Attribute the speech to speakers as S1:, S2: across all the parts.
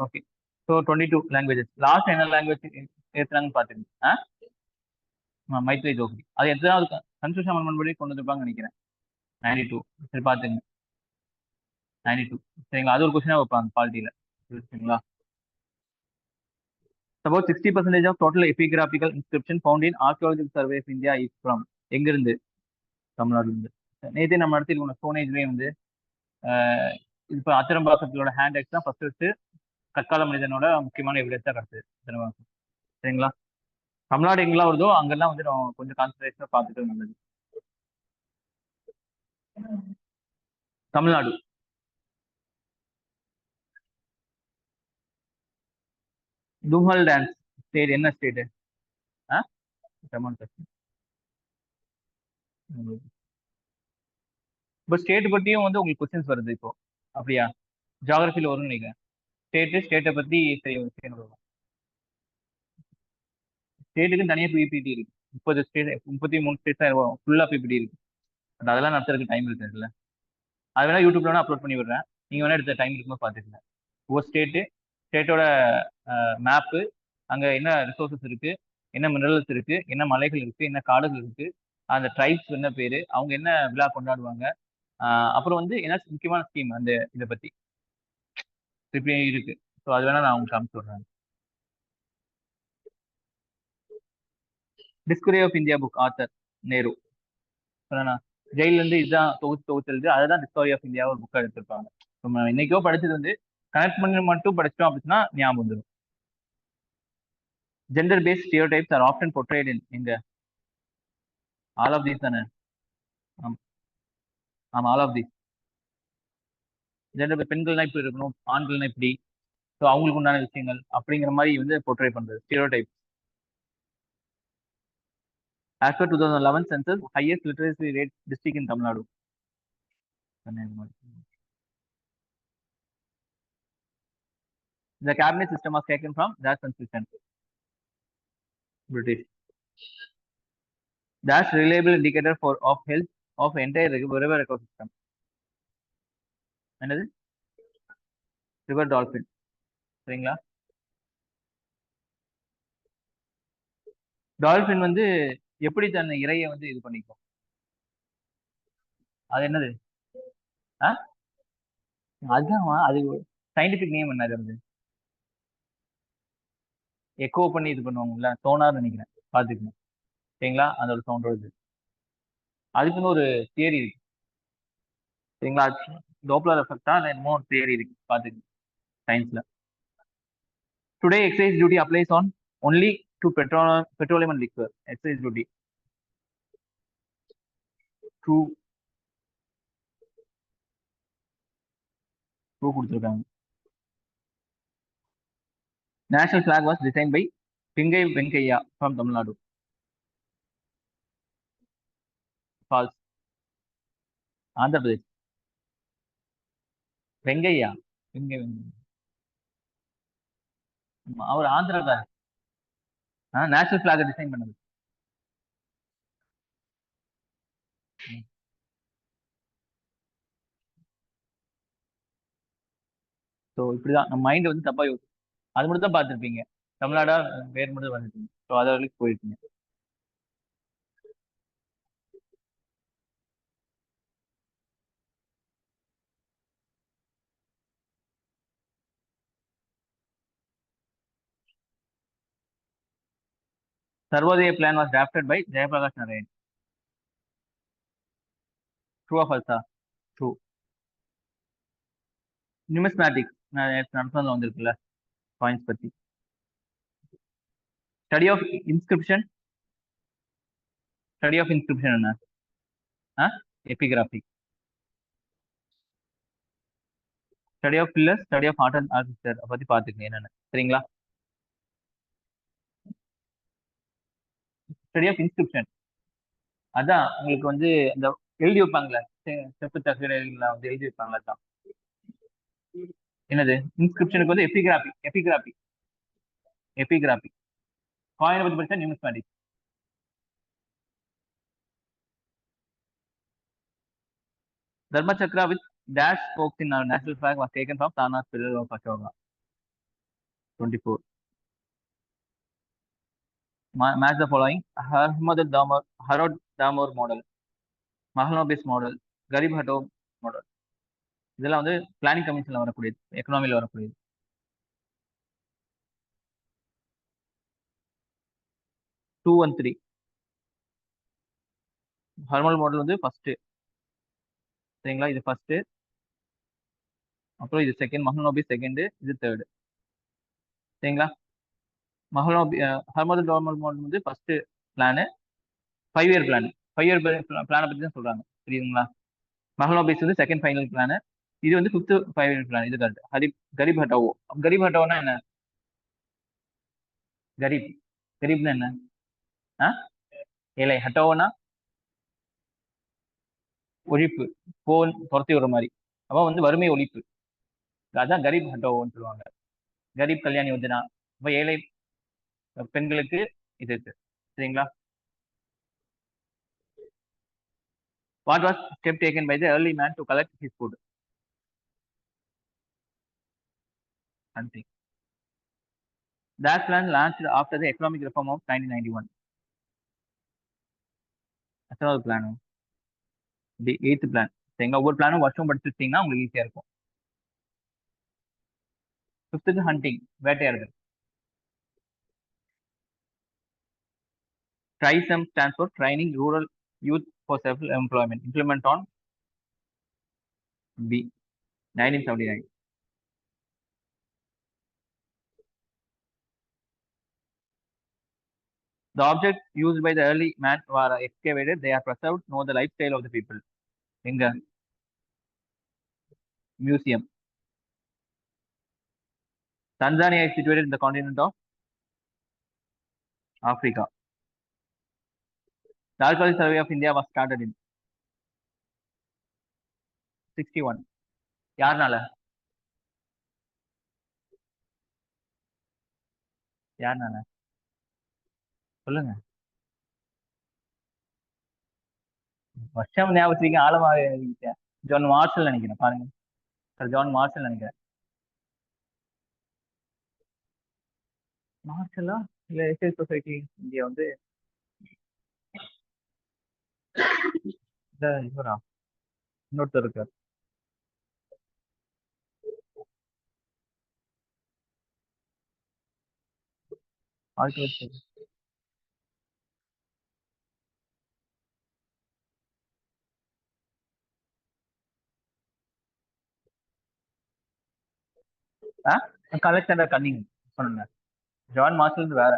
S1: Okay so twenty two languages last என்ன language ஏற்றுனாங்கன்னு பார்த்துருங்க ஆ? மைத்ரி ஜோகி அது எத்தனாவது கன்ஸ்டியூஷன் அமெண்ட்மெண்ட் படி கொண்டு வந்துருப்பாங்கன்னு நினைக்கிறேன். நைன்டி டூ சரி பார்த்துங்க நைன்டி டூ சரிங்களா? அது ஒரு கொஸ்டினாக வைப்பாங்க பாலிட்டியில் சரிங்களா? Suppose sixty percentage of total epigraphical inscription found in Archaeological Survey of India is from எங்கிருந்து? தமிழ்நாடு இருந்து நேற்றே நம்ம நடத்திருக்கோம் ஸ்டோனேஜ்லேயே வந்து ஆஹ் இப்போ அத்திரம்பாக்கத்தோட ஹேண்ட் எக்ஸ் தான் ஃபர்ஸ்ட் ஃபஸ்ட்டு கற்கால மனிதனோட முக்கியமான எவிடன்ஸாக கிடச்சிது அத்திரம்பாக்கம் சரிங்களா? தமிழ்நாடு எங்கெல்லாம் வருதோ அங்கெல்லாம் வந்து நம்ம கொஞ்சம் கான்சன்ட்ரேஷனாக பார்த்துட்டு நல்லது. தமிழ்நாடு. துஹல் டான்ஸ் ஸ்டேட் என்ன ஸ்டேட்டு ஆ? இப்போ ஸ்டேட் பற்றியும் வந்து உங்களுக்கு கொஸ்டின்ஸ் வருது இப்போ. அப்படியா? ஜாகிரபியில் வரும்னு நினைக்கிறேன். ஸ்டேட்டு ஸ்டேட்டை பற்றி சரி ஸ்டேட்டுக்கு தனியாக பிபிடி இருக்கு. முப்பது ஸ்டேட் முப்பத்தி மூணு ஸ்டேட் தான் ஃபுல்லாக பிபிடி இருக்கு. பட் அதெல்லாம் நடத்துறதுக்கு டைம் இருக்குதுல்ல அது வேணா யூடியூப்ல வேணா அப்லோட் பண்ணி விடுறேன். நீங்கள் வேணா எடுத்த டைம் இருக்கும்போது பார்த்துக்கலாம் ஒவ்வொரு ஸ்டேட்டு ஸ்டேட்டோட மேப்பு அங்கே என்ன ரிசோர்சஸ் இருக்கு என்ன மினரல்ஸ் இருக்கு என்ன மலைகள் இருக்கு என்ன காடுகள் இருக்கு அந்த ட்ரைப்ஸ் என்ன பேரு அவங்க என்ன விழா கொண்டாடுவாங்க அப்புறம் வந்து என்ன முக்கியமான ஸ்கீம் அந்த இதை பத்தி? திருப்பியும் இருக்கு. ஸோ அது வேணா நான் உங்களுக்கு காமிச்சு விடுறேன். Discovery of India book author Nehru ஜெயில இருந்து இதுதான் தொகுத்து தொகுத்து எழுது அதுதான் டிஸ்கவரி ஆஃப் இந்தியா ஒரு புக்கை எடுத்திருப்பாங்க. நம்ம இன்னைக்கோ படிச்சது வந்து கனெக்ட் பண்ணி மட்டும் படிச்சிட்டோம் அப்படின்னா ஞாபகம் வந்துடும் gender based stereotypes are often portrayed in எங்க ஆல் ஆஃப் தீஸ் தானே? ஆமாம் ஆல் ஆஃப் தீஸ் ஜெண்டர் பெண்கள்னா இப்படி இருக்கணும் ஆண்கள்னா இப்படி ஸோ அவங்களுக்கு உண்டான விஷயங்கள் அப்படிங்கிற மாதிரி வந்து போர்ட்ரே பண்ணுறது stereotype as per two thousand eleven census highest literacy rate district in Tamil Nadu இந்த The system system was taken from that constitution. British. That's reliable indicator for of health of entire river ecosystem. என்னது? River dolphin சரிங்களா? Dolphin வந்து எப்படி தன் இறைய வந்து இது பண்ணிக்கும்? அது என்னது? ஆ? அதுதான் அது சயின்டிபிக் நேம் என்ன அது எக்கோ பண்ணி இது பண்ணுவாங்கல்ல சோனார் நினைக்கிறேன் பார்த்துக்கணும் சரிங்களா? அதோட சவுண்டோட இது. அதுக்குன்னு ஒரு தியரி இருக்கு. சரிங்களா? டோப்ளர் எஃபெக்டா இல்லை என்னமோ ஒரு தியரி இருக்கு. பார்த்துக்கணும் சயின்ஸ்ல today excise duty applies on only to petrol petroleum and liquor excise duty two two கொடுத்துருக்காங்க. National flag was design by Pingali Venkayya from Tamil Nadu false Andhra Pradesh Venkayya? வெங்கை வெங்கையா அவர் ஆந்திரக்காரர். National ஃபிளாக design பண்ணது. So இப்படிதான். நம்ம mind வந்து தப்பா யோசி அது மட்டும் தான் பார்த்துருப்பீங்க. தமிழ்நாடா வேறு மட்டும் வந்துருப்பீங்க ஸோ அதை வரைக்கும் போயிருக்கீங்க Sarvodaya plan was drafted by Jayaprakash Narayan. True or false? True. Numismatics. நான் நடந்ததுல வந்திருக்குல்ல பாயிண்ட்ஸ் பத்தி study of inscription study of inscription என்ன ஆ epigraphy study of pillars study of art and architecture பத்தி பார்த்துக்கங்க என்னென்ன சரிங்களா ஸ்டடி ஆஃப் இன்ஸ்கிரிப்ஷன் அதான் உங்களுக்கு வந்து அந்த எழுதி வைப்பாங்களே செப்பு தகவல்ல வந்து எழுதி வைப்பாங்களே தான் என்னது? இன்ஸ்கிரிப்ஷனுக்கு வந்து எபிகிராபி எபிகிராபி எபிகிராபி காயினை பத்தி படிச்சா numismatic Dharma Dharma with with spokes in in national flag was taken from Tana's pillar of Ashoka. Twenty four match the following Ahmed Domar Harrod Domar model Mahalanobis model kharif ஹட்டோ model இதெல்லாம் வந்து planning கமிஷன்ல வரக்கூடியது. எக்கனாமியில் வரக்கூடியது. Two one three ஹர்மல் model வந்து first சரிங்களா? இது ஃபர்ஸ்ட் அப்புறம் இது செகண்ட் மஹனோபி செகண்ட் இது தேர்டு சரிங்களா? மஹல்னோபி ஹர்மது டோர்மல் மாடல் வந்து first plan five year plan five year பிளானை பற்றி தான் சொல்றாங்க. புரியுதுங்களா? மஹலோபிஸ் வந்து செகண்ட் ஃபைனல் பிளானு இது வந்து ஃபிஃப்த் ஃபைவ் இயர் பிளான் இது கரெக்ட் ஹரிப் கரீப் ஹட்டாவோ. கரீப் ஹட்டாவோனா என்ன? கரீப். கரீப்னா என்ன? ஆ? ஏழை. ஹட்டாவோனா ஒழிப்பு. போன் துரத்தி விடுற மாதிரி. அப்போ வந்து வறுமை ஒழிப்பு. அதான் கரீப் ஹட்டாவோன்னு சொல்லுவாங்க. கரீப் கல்யாண் யோஜனா இப்போ ஏழை பெண்களுக்கு இது இருக்கு சரிங்களா? What was step taken by the early man to collect his food hunting. That plan launched after the economic reform of 1991. எத்தனாவது பிளான் தி எயித்து பிளான் சரிங்களா ஒவ்வொரு பிளானும் வருஷம் படிச்சுட்டீங்கன்னா உங்களுக்கு ஈஸியாக இருக்கும். ஃபிஃப்த்துக்கு ஹண்டிங் வேட்டையாடுதல். TRISEM stands for Training Rural Youth for Self-Employment, implement on B, 1979. The objects used by the early man were excavated, they are preserved, know the lifestyle of the people. In the museum. Tanzania is situated in the continent of Africa. The Archaeological Survey of India was started in 61. யாருனால? யாருனால? சொல்லுங்க. வருஷம் ஞாபகத்துக்கு ஆழமாக John Marshall நினைக்கிறேன் பாருங்க. Sir John Marshall நினைக்கிறேன். மார்ஷலா? இல்ல எஸ்எல் சொசைட்டி இந்தியா வந்து இவரா? இன்னொருத்தர் இருக்கார் ஆர்கிடெக்ட் கலெக்டர் கன்னிங். சொன்ன ஜான் மார்ஷல் வேற.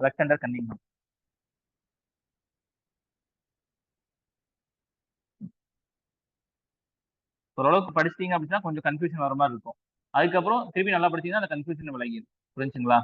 S1: அலெக்சாண்டர் கன்னிங்ஹாம் ஓரளவுக்கு படிச்சிட்டீங்க அப்படின்னா கொஞ்சம் கன்ஃபியூஷன் வர மாதிரி இருக்கும். அதுக்கப்புறம் திருப்பி நல்லா படிச்சீங்கன்னா அந்த கன்ஃபியூஷன் விலகிடும் புரிஞ்சுங்களா?